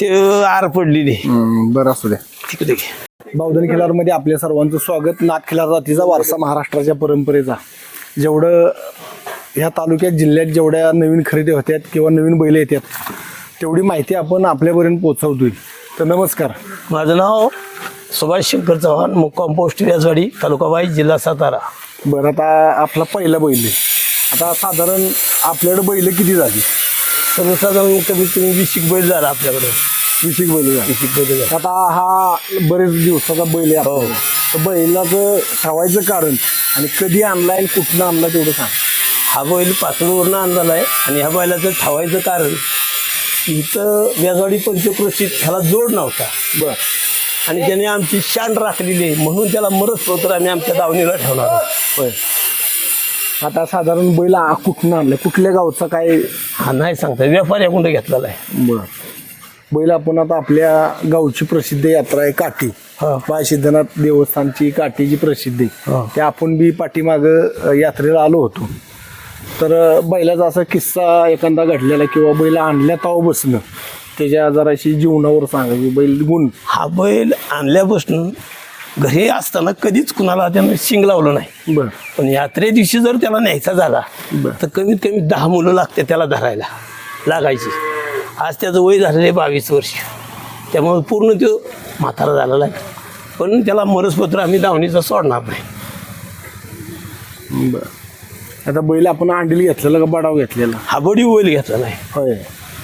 ते आर पडलेली. बरं असू द्या. तिकडे घे. बावधन खिलारमध्ये आपल्या सर्वांचं स्वागत. नाथ खिलार जातीचा वारसा महाराष्ट्राच्या परंपरेचा. जेवढं ह्या तालुक्यात जिल्ह्यात जेवढ्या नवीन खरेदी होत्यात किंवा नवीन बैल येतात तेवढी माहिती आपण आपल्यापर्यंत पोहोचवतोय. तर नमस्कार. माझं नाव सुभाष शंकर चव्हाण मुक्काम पोस्ट याजवाडी तालुका वाई जिल्हा सातारा. बरं आता आपला पहिला बैल आहे. आता साधारण आपल्याकडे बैल किती झाली? सर्वसाधारण कमीत कमी वीस बैल झाला आपल्याकडे. विशिक बैल झाली. वीस बैल झाला. आता हा बरेच दिवसाचा बैल आहे आपला. तर बैलाचं ठेवायचं कारण आणि कधी आणलाय आणि कुठनं आणला तेवढं सांग. हा बैल पातळीवरनं आणलेला आहे आणि ह्या बैलाचं ठेवायचं कारण इथं व्याजवाडी पंचक्रोशीत ह्याला जोड नव्हता. बर. आणि त्याने आमची शान राखलेली आहे म्हणून त्याला मरत पत्र आम्ही आमच्या दावणीला ठेवणार आहोत. होय. आता साधारण बैल आ- कुठनं आणलं? कुठल्या गावचा काय? हा नाही सांगता व्यापाऱ्याकडून घेतलेला आहे? बर. बैल आपण आता आपल्या गावची प्रसिद्ध यात्रा आहे काठी. हा. बाय सिद्धनाथ देवस्थानची काठीची प्रसिद्धी. हा. त्या आपण बी पाठीमाग यात्रेला आलो होतो. तर अ, बैलाचा असा किस्सा एखादा घडलेला किंवा बैल आणल्या ताव बसणं. त्याच्या जराशी जीवनावर सांगायची बैल गुण. हा बैल आणल्यापासून घरी असताना कधीच कुणाला त्यानं शिंग लावलं नाही. बर. पण यात्रे दिवशी जर त्याला न्यायचा झाला बर. तर कमीत कमी दहा मुलं लागते त्याला धरायला लागायची. आज त्याचं वय झालेलं आहे बावीस वर्ष. त्यामुळे पूर्ण तो म्हातारा झालेला आहे. पण त्याला मरसपत्र आम्ही दावणीचा सोडणार नाही. बर. आता बैल आपण अंडील घेतलेला का बडाव घेतलेला? हा बडी बैल घेतलेला आहे. होय.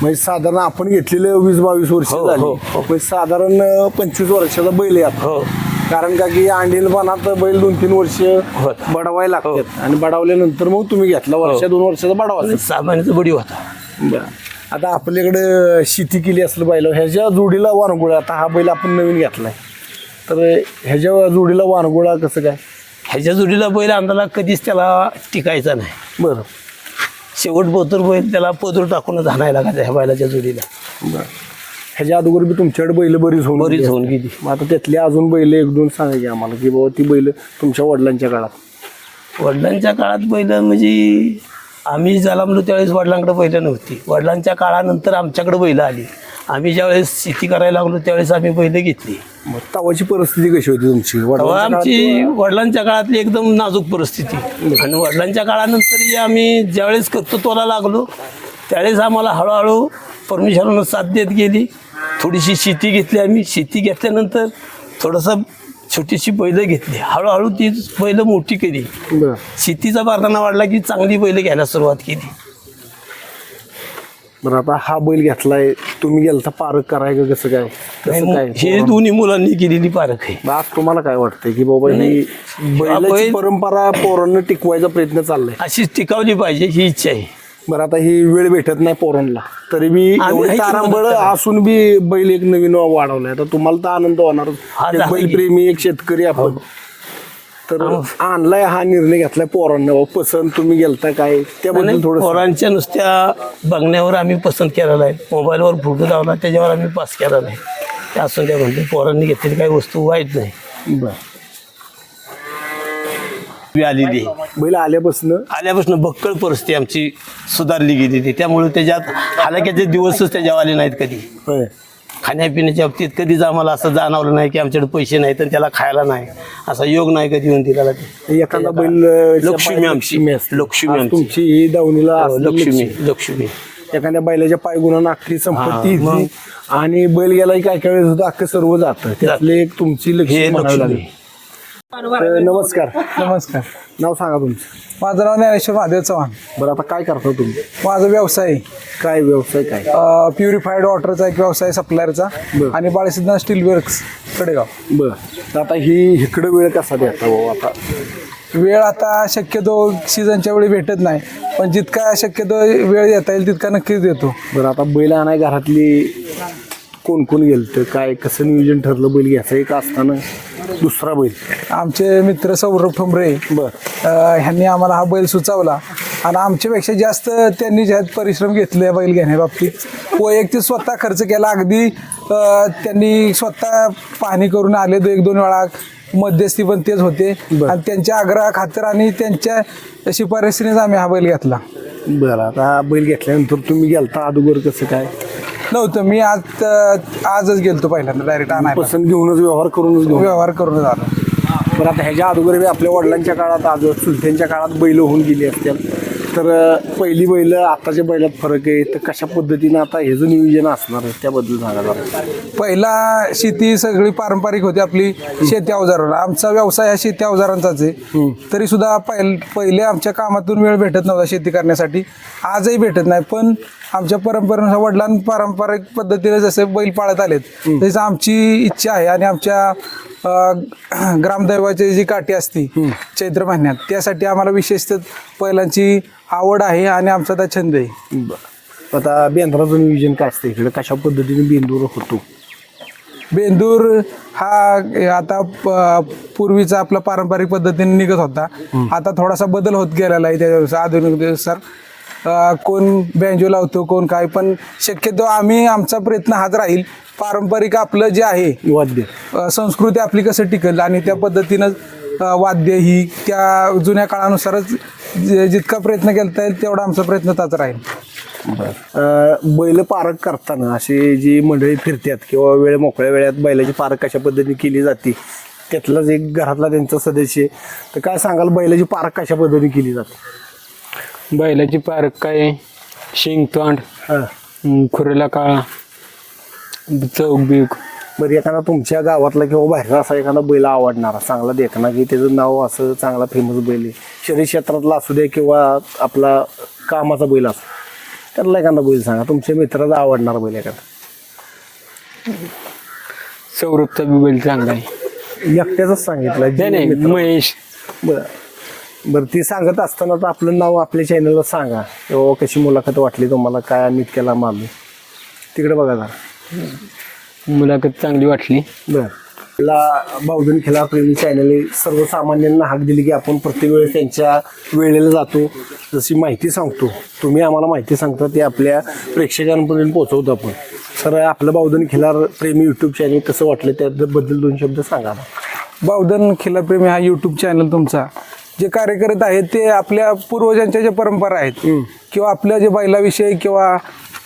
म्हणजे साधारण आपण घेतलेलं वीस बावीस वर्ष हो, झाली. हो, हो. म्हणजे साधारण पंचवीस वर्षाचा बैल आहे हो. कारण का की अंडीलपणात बैल दोन तीन वर्ष होत. बडवायला लागतात. आणि बडवल्यानंतर मग तुम्ही घेतला वर्ष दोन वर्षाचा बडावा. सहा महिन्याचा बडी होता. बरं. आता आपल्याकडे शेती केली असलं बैल ह्याच्या जोडीला वानगुळा आता हा बैल आपण नवीन घेतलाय. तर ह्याच्या जोडीला वानगुळा कसं काय? ह्याच्या जोडीला बैल अंदाला कधीच त्याला टिकायचा नाही. बरं. शेवट बोतर बैल त्याला पदर टाकूनच हाणायला लागायचा ह्या बैलाच्या जोडीला. बरं. ह्याच्या अगोदर बी तुमच्याकडे बैल बरीच होऊन बरीच होऊन. गेली. मग आता त्यातली अजून बैल एक दोन सांगा की आम्हाला की बाबा ती बैल तुमच्या वडिलांच्या काळात. वडिलांच्या काळात पहिलं म्हणजे आम्ही जन्मलो त्यावेळेस वडिलांकडे पहिलं नव्हती. वडिलांच्या काळानंतर आमच्याकडे बैलं आली. आम्ही ज्यावेळेस शेती करायला लागलो त्यावेळेस आम्ही बैलं घेतली. मग तवाची परिस्थिती कशी होती तुमची? तेव्हा वडिलांच्या आमची वडिलांच्या काळातली एकदम नाजूक परिस्थिती. आणि वडिलांच्या काळानंतर आम्ही ज्यावेळेस कर्तृत्वाला लागलो त्यावेळेस आम्हाला हळूहळू परमेश्वरानं साथ देत गेली. थोडीशी शेती घेतली आम्ही. शेती घेतल्यानंतर थोडंसं छोटीशी बैलं घेतली. हळूहळू ती बैलं मोठी केली. शेतीचा बारदाना वाढला की चांगली बैल घ्यायला सुरुवात केली. बरं आता हा बैल घेतलाय. तुम्ही गेलता पारक कराय का कसं काय? कसं काय? हे दोन्ही मुलांनी केलेली पारख आहे. आज तुम्हाला काय वाटतंय की बाबा ही बैलाची बैल- परंपरा पोरांना टिकवायचा प्रयत्न चाललाय? अशीच टिकावली पाहिजे ही इच्छा आहे. बरं आता ही वेळ भेटत नाही पोरांना. तरी आम्ही एवढी की तारांबळ. असून बी बैल एक नवीन वाढवलाय. तर तुम्हाला तर आनंद होणार. हा, झाला की. बैलप्रेमी एक शेतकरी आपण. तर आणलाय हा निर्णय घेतलाय पोरांना. बाबा, पसंत तुम्ही गेलता काय? त्याबद्दल थोडं पोरांच्या नुसत्या बघण्यावर आम्ही पसंत केलेला आहे. मोबाईलवर फोटो लावला त्याच्यावर आम्ही पास केलेला आहे. ते असून त्या म्हणते पोरांनी घेतलेली काही वस्तू वाईट नाही. बरं. आलेली आहे. बैल आल्यापासून? आल्यापासून बक्कळ परिस्थिती आमची सुधारली गेली ती. त्यामुळे त्याच्यात हालाक्याचे दिवसच त्याच्यावर आले नाहीत कधी. होय. खाण्यापिण्याच्या बाबतीत कधीच आम्हाला असं जाणवलं नाही की आमच्याकडे पैसे नाही तर त्याला खायला नाही. असा योग नाही कधी येऊन दिला एखादा बैल लक्ष्मी आमची. लक्ष्मी आमची. तुमची ही दावणीला असलेली लक्ष्मी लक्ष्मी. एखाद्या बैलाच्या पायगुणा अख्खी संपत्ती हा, मग. आणि बैल गेला की काय काय वेळेस होतं? अख्खं सर्व जातं. त्यातले एक तुमची लक्ष्मी हे म्हणावी लक्ष्मी. लागेल. तर नमस्कार. नमस्कार. नाव सांगा तुमचं. माझं नाव ज्ञानेश्वर महादेव चव्हाण. बरं आता काय करता तुम्ही? माझा व्यवसाय. आहे. काय व्यवसाय काय? प्युरिफाईड वॉटरचा एक व्यवसाय सप्लायरचा. आणि बाळसिद्धांत स्टील वर्क्स कडेगाव. बर. तर आता ही इकडं वेळ कसा देता भाऊ आता? वेळ आता शक्यतो सीझनच्या वेळी भेटत नाही पण जितका शक्यतो वेळ देता येईल तितका नक्कीच देतो. बरं आता बैल आणाय घरातली कोण कोण गेलं काय कसं नियोजन ठरलं बैल घ्यायचं? एक असताना दुसरा बैल. आमचे मित्र सौरभ ठोंबरे बर. ह्यांनी आम्हाला हा बैल सुचवला. आणि आमच्यापेक्षा जास्त त्यांनी ज्यात परिश्रम घेतले बैल घेण्याबाबतीत वैयक्तिक स्वतः खर्च केला. अगदी त्यांनी स्वतः पाहणी करून आले दो- एक दोन वेळा. मध्यस्थी पण तेच होते. आणि त्यांच्या आग्रहा खातर आणि त्यांच्या शिफारसीनेच आम्ही हा बैल घेतला. बरं आता हा बैल घेतल्यानंतर तुम्ही गेलता अगोदर कसं काय? नव्हतं. मी आज आजच गेलतो पहिल्यांदा डायरेक्ट आणायला. पसंत घेऊनच व्यवहार करूनच घेऊन व्यवहार करून आलो बरं आता ह्याच्या अगोदर बी आपल्या वडिलांच्या काळात आज चुलत्यांच्या काळात बैल होऊन गेली असतील. तर पहिली बैल आताच्या बैलात फरक आहे. तर कशा पद्धतीनं आता हे जे नियोजन असणार आहे त्याबद्दल सांगा जरा. पहिला शेती सगळी पारंपरिक होती आपली शेती अवजारावर आमचा व्यवसाय हा शेती अवजारांचाच आहे. तरी सुद्धा पहिले आमच्या कामातून वेळ भेटत नव्हता शेती करण्यासाठी. आजही भेटत नाही. पण आमच्या परंपरेनुसार वडिलां पारंपरिक पद्धतीने जसे बैल पाळत आलेत तसं आमची इच्छा आहे आणि आमच्या ग्रामदैवाची जी काठी असती चैत्र महिन्यात त्यासाठी आम्हाला विशेषतः बैलांची आवड आहे आणि आमचा त्या छंद आहे. आता बेंद्राचं नियोजन काय असतं इकडे? कशा पद्धतीने बेंदूर होतो? बेंदूर हा आता पूर्वीचा आपला पारंपरिक पद्धतीने निघत होता. आता थोडासा बदल होत गेलेला आहे त्याच्यानुसार. आधुनिकतेनुसार अं, कोण बँजो लावतो कोण काय पण शक्यतो आम्ही आमचा प्रयत्न हाच राहील. पारंपरिक आपलं जे आहे वाद्य. अ, संस्कृती आपली कसं टिकल आणि त्या पद्धतीनं अ, वाद्य ही त्या जुन्या काळानुसारच जे- जितका प्रयत्न केला येईल तेवढा आमचा प्रयत्न त्याच राहील. अं, बैल पारक करताना अशी जी मंडळी फिरतात किंवा वेळ मोकळ्या वेळात बैलाची पारक कशा पद्धतीने केली जाते त्यातलाच एक घरातला त्यांचा सदस्य आहे. तर काय सांगाल बैलाची पारक कशा पद्धतीने केली जाते? बैलाची पारख काय? शिंगतोंड हां. खुरेला काळा चौक बीक बरं एखादा तुमच्या गावातला किंवा बाहेरचा असा एखादा बैल आवडणारा चांगला देखना की त्याचं नाव असं चांगला फेमस बैल आहे. शहरी क्षेत्रातला असू दे किंवा आपला कामाचा बैल असो त्यातला एखादा बैल सांगा. तुमच्या मित्राचा आवडणारा बैल एखादा. सौरभचा बी बैल चांगला आहे. एकट्याच सांगितलं. नाही नाही महेश. बरं. बरं ती सांगत असताना तर आपलं नाव आपल्या चॅनलला सांगा. किंवा कशी मुलाखत वाटली तुम्हाला? काय आम्ही इतक्याला मारलो तिकडे बघा जरा. मुलाखत चांगली वाटली. बरं. ला बावधन खेळा प्रेमी चॅनल सर्वसामान्यांना हाक दिली की आपण प्रत्येक वेळेस त्यांच्या वेळेला जातो. जशी माहिती सांगतो. तुम्ही आम्हाला माहिती सांगता ते आपल्या प्रेक्षकांपर्यंत पोहोचवतो आपण. तर आपलं बावधन खिलार प्रेमी यूट्यूब चॅनल कसं वाटलं त्याबद्दल दोन शब्द सांगा बावधन खिलाप्रेमी हा यूट्यूब चॅनल तुमचा. जे कार्य करत आहेत ते आपल्या पूर्वजांच्या ज्या परंपरा आहेत किंवा आपल्या जे बैलाविषयी किंवा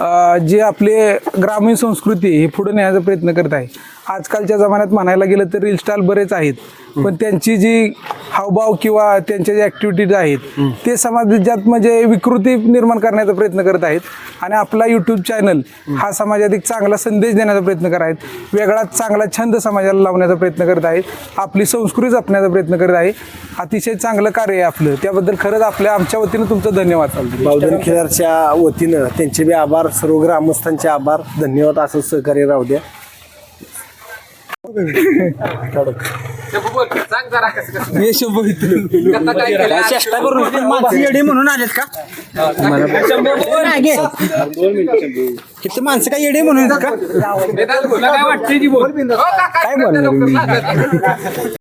अं, जे आपले ग्रामीण संस्कृती हे पुढे नेण्याचा प्रयत्न करत आहे. आजकालच्या जमान्यात म्हणायला गेलं तर रील स्टाईल बरेच आहेत. पण त्यांची जी हावभाव किंवा त्यांच्या ज्या ॲक्टिव्हिटीज आहेत ते समाजात म्हणजे विकृती निर्माण करण्याचा प्रयत्न करत आहेत. आणि आपला यूट्यूब चॅनल हा समाजात एक चांगला संदेश देण्याचा प्रयत्न करत आहेत. वेगळा चांगला छंद समाजाला लावण्याचा प्रयत्न करत आहेत. आपली संस्कृती जपण्याचा प्रयत्न करत आहे अतिशय चांगलं कार्य आहे आपलं. त्याबद्दल खरंच आपल्या आमच्या वतीनं तुमचं धन्यवाद. चालतो बावधन खिलारच्या वतीनं त्यांचे बी आभार. सर्व ग्रामस्थांचे आभार. धन्यवाद. असं सहकार्य राहू द्या. हे शंभर चेष्टा करून माणसं म्हणून आलेत का किती माणसं काय येडे म्हणून आहेत का काय बोलणार मी?